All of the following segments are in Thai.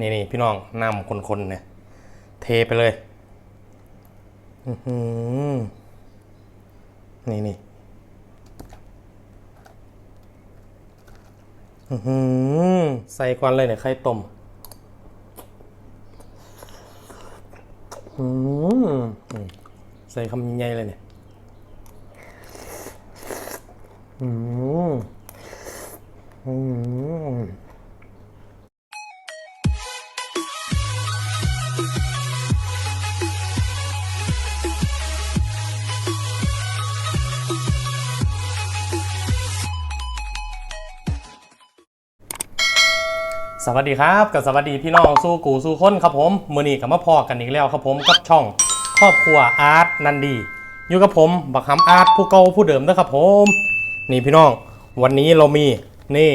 นี่นี่พี่น้องน้ำคนๆเนี่ยเทไปเลยอือหือนี่นี่อือหือใส่ควันเลยเนี่ยไข่ต้มอืมอืมใส่คำใหญ่เลยเนี่ย อืม สวัสดีครับกับสวัสดีพี่น้องสู้กูสู้คนครับผมมือนี้กับมาพอกันอีกแล้วครับผมกับช่อง ครอบครัวอาร์ตนันดีอยู่กับผมบักคำอาร์ตผู้เก่าผู้เดิมนะครับผม นี่พี่น้อง วันนี้เรามีนี่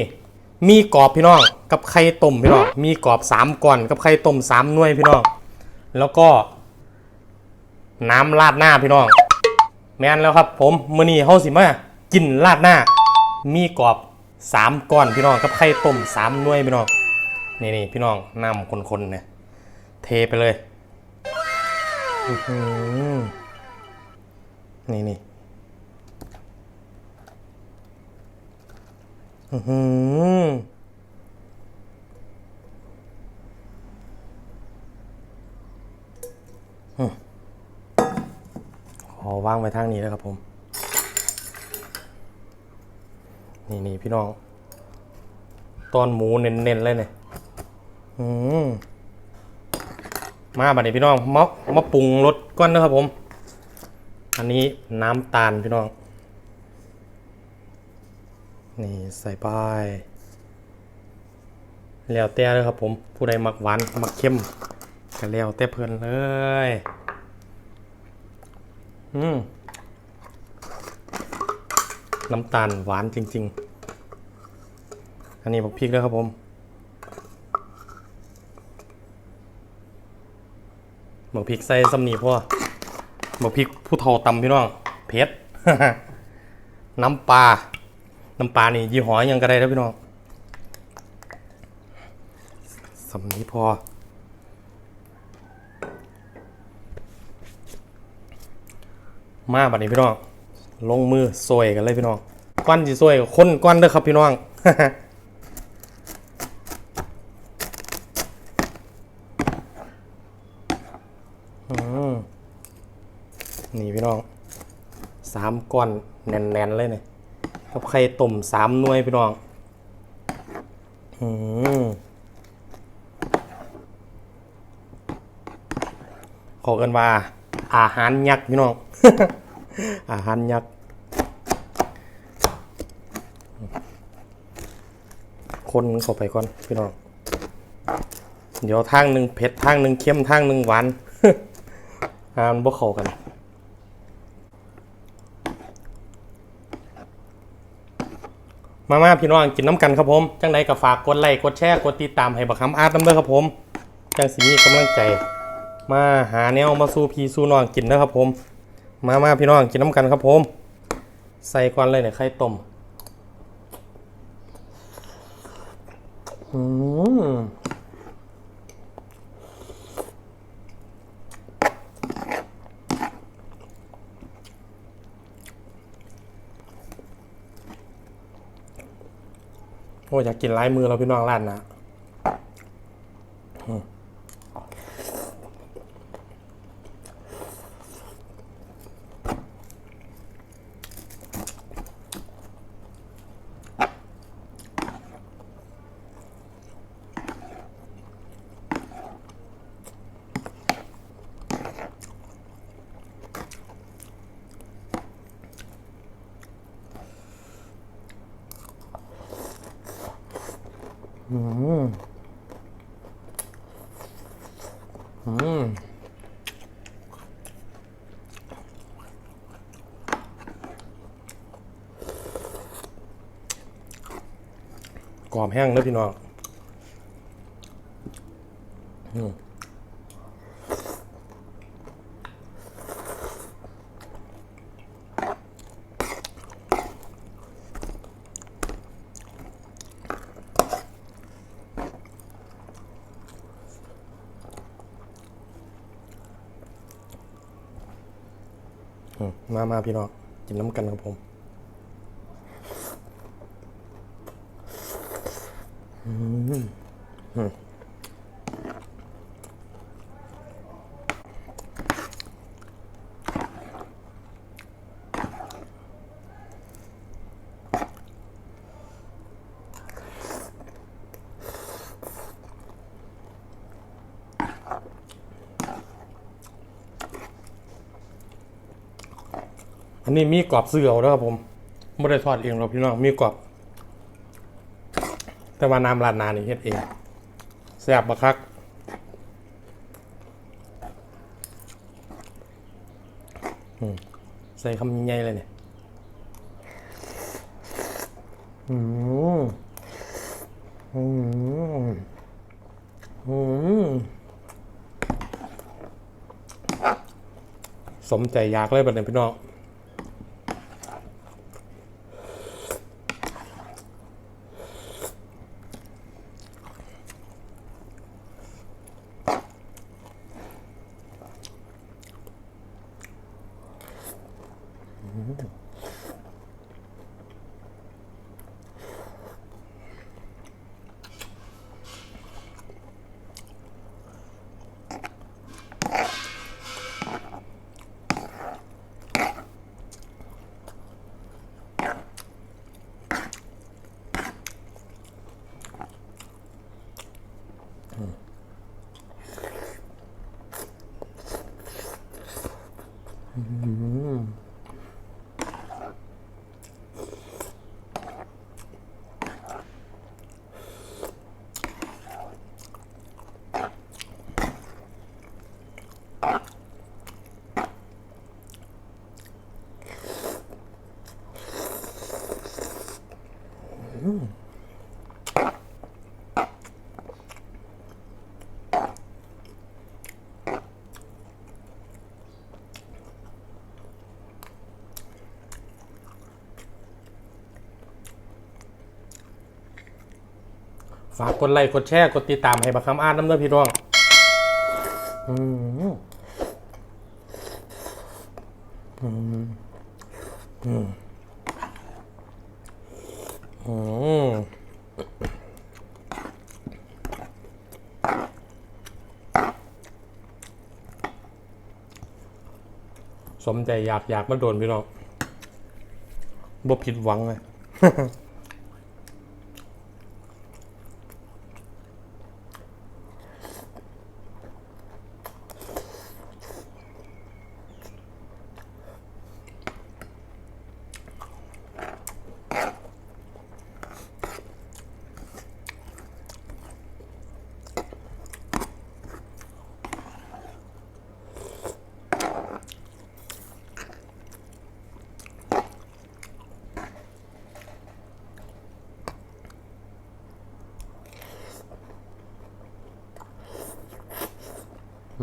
มีกรอบพี่น้อง กับไข่ต้มพี่น้องมีกรอบสามก้อนกับไข่ต้มสามหน่วยพี่น้อง แล้วก็ น้ำราดหน้าพี่น้อง แม่นแล้วครับ ผมมือนี้เฮาสิมากินราดหน้า มีกรอบสามก้อนพี่น้องกับไข่ต้มสามหน่วยพี่น้อง นี่นี่พี่น้องน้ำคนๆเนี่ยเทไปเลยอื้อหือนี่นี่อื้อหืออืมขอวางไว้ทางนี้นะครับผม นี่นี่พี่น้อง ตอนหมูเน้นๆเลยเนี่ยอื มาบัดนี้พี่น้องมามาปรุงรสก่อนนะครับผม อันนี้น้ำตาลพี่น้อง นี่ใส่ไปแล้วแต่เลยครับผมผู้ใดมักหวานมักเข้มก็แล้วแต่เพื่อนเลย อืมน้ำตาลหวานจริง ๆ อันนี้บักพริกแล้วครับผม หมกพริกใส่สำนีพ่อหมกพริกผู้เฒ่าตำพี่น้องเผ็ดน้ำปลา น้ำปลานี่ยี่ห้อหยังก็ได้แล้วพี่น้องสำนีพอ มาบัดนี้พี่น้อง ลงมือซวยกันเลยพี่น้องก้อนสิซวยกับคนก้อนเด้อครับพี่น้อง อืม น้องสามก้อนแน่นๆเลยเนี่ยกับไข่ต้มสามหน่วยพี่น้องอืมขอกันว่า อาหารยักษ์พี่น้อง อาหารยักษ์คนเข้าไปก่อนพี่น้อง เดี๋ยวทางหนึ่งเผ็ดทางหนึ่งเค็มทางหนึ่งหวานอ่านบ่เข้ากัน มามาพี่น้องกินน้ำกันครับผม จังใดก็ฝากกดไลค์กดแชร์กดติดตามให้บักคำอาร์ตน้ำเด้อครับผม จังสีมีกำลังใจ มาหาแนวมาสู้พีสู้น้องกินนะครับผม มามาพี่น้องกินน้ำกันครับผม ใส่ควันเลยเนี่ยไข่ต้มอืม โอ้อยากกินลายมือเราพี่น้องร้านนะ อืมอืมกรอบแห้งนะพี่น้องอืม มามาพี่น้องกินน้ำกันครับผมอั อันนี้มีกรอบเสือเอาเด้อครับผมไม่ได้ทอดเองหรอกพี่น้องมีกรอบ แต่ว่าน้ำราดนานี่เฮ็ดเองแซ่บบักคักใส่คำใหญ่เลยเนี่ยอืมอืมอืมสมใจอยากเลยบัดนี้พี่น้อง ฝากกดไลค์กดแชร์กดติดตามให้บักคำอ่านน้ำเด้อพี่น้องอืมอืมอืมอืมสมใจอยากอยากมาโดนพี่น้องบ่ผิดหวังเลย ห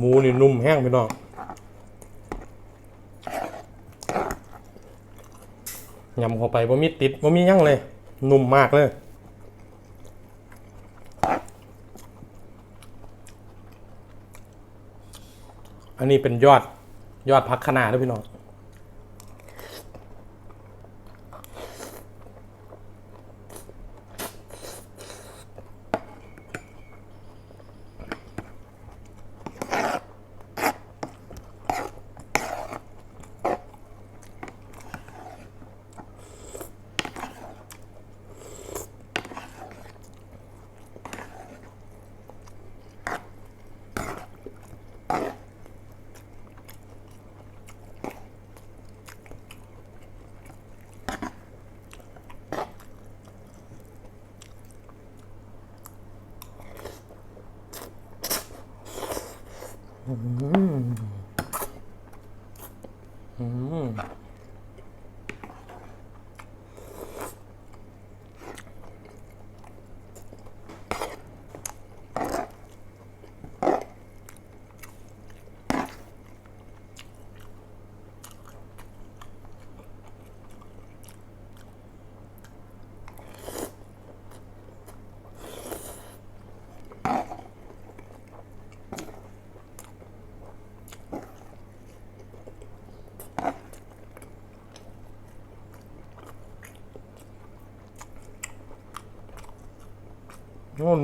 มูนี่นุ่มแห้งพี่น้องยำเข้าไปว่ามีติดว่ามียั่งเลย นุ่มมากเลยอันนี้เป็นยอดยอดพักขนาด้วยพี่น้อง อืมอืม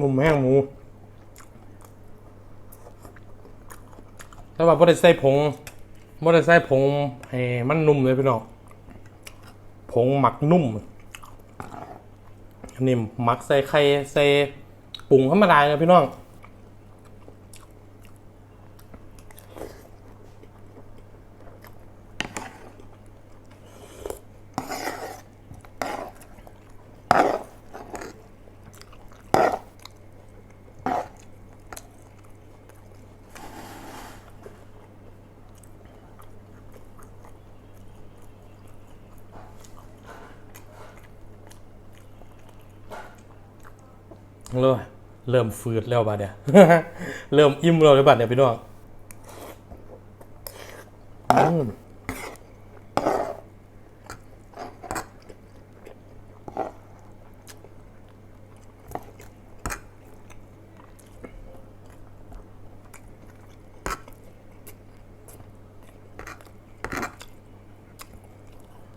นุ่มแห้งหมูแต่ว่าบ่ได้ใส่ผงบ่ได้ใส่ผงให้มันนุ่มเลยพี่น้องผงหมักนุ่มอันนี้หมักใส่ไข่ใส่ปรุงธรรมดาเลยพี่น้อง เริ่มเริ่มฟืดแล้วบัดเนี่ยเริ่มอิ่มแล้วเลยบัดเนี่ยพี่น้อง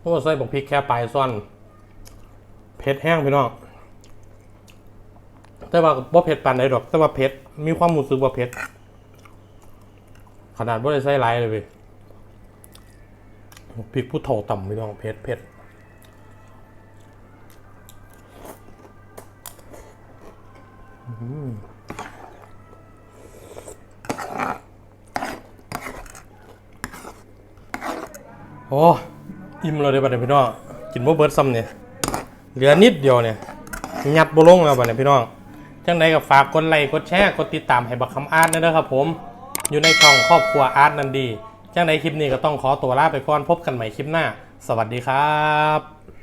โอ้ใส่บอกพริกแค่ปลายซ่อน เผ็ดแห้งพี่น้อง แต่ว่าบ่เผ็ดปานใดดอก แต่ว่าเผ็ด มีความรู้สึกว่าเผ็ด ขนาดบ่ได้ใส่หลายเลยเว้ยพริกผู้เฒ่าต่ำพี่น้องเผ็ดเผ็ดอ๋อหือโอ้อิ่มเลยเด้บัดนี้พี่น้อง กินบ่เบิดซ้ำเนี่ยเหลือนิดเดียวเนี่ย ยัดบุลงแล้วบัดนี้พี่น้อง จังใดก็ฝากกดไลค์กดแชร์กดติดตามให้บักคำอาร์ตด้วยนะครับผม อยู่ในช่องครอบครัวอาร์ตนันดี จังใดคลิปนี้ก็ต้องขอตัวลาไปก่อนพบกันใหม่คลิปหน้า สวัสดีครับ